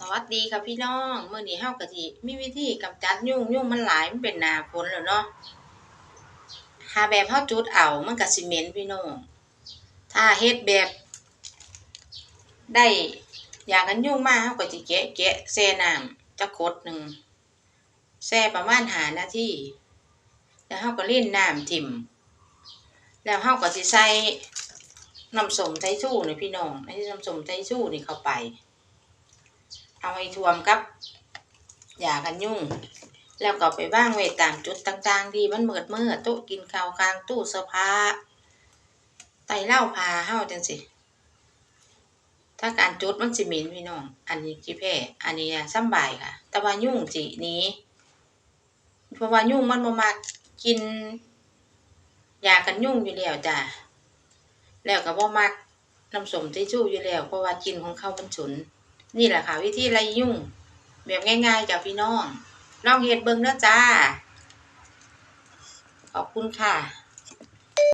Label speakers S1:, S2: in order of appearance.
S1: สวัสดีค่ะพี่น้องเมื่อนี้เฮาก็สิมีวิธีกำจัดยุ่งยุ่งมันหลายมันเป็นน้าฝนแล้วเนาะหาแบบเฮาจุดเอามันก็สิเหม็นพี่น้องถ้าเฮ็ดแบบ ได้อย่ากกันยุ่งมากเฮาก็สิแกะแกะแช่น้ำจักขวดหนึ่งแช่ประมาณ5นาทีแล้วเฮาก็เล่นน้ำทิ่ม แล้วเฮาก็สิใส่น้ำส้มสายชูนี่พี่น้องไอ้น้ำส้มสายชูนี่เข้าไป เอาให้ท่วมกับยากันยุ่ง แล้วก็ไปว่างไว้ตามจุดต่างๆที่มันเมิดเมื่อโต๊ะกินข้าวกลางตู้เสื้อผ้าไตเหล้าพาเฮาจังสิ ถ้าการจุดมันสิม็นพี่น้อง อันนี้สิแพ้อันนี้อะสำบายค่ะ แต่ว่ายุ่งสิหนี้เพราะว่ายุ่งมันบ่มักกินยากันยุ่งอยู่แล้วจ้ะแล้วก็บ่มักน้ำสมทิชชู่อยู่แล้วเพราะว่ากินของเขามันฉุน นี่แหละค่ะ วิธีไล่ยุ่ง แบบง่ายๆจากพี่น้องลองเฮ็ดเบิ่งเด้อจ้า ขอบคุณค่ะ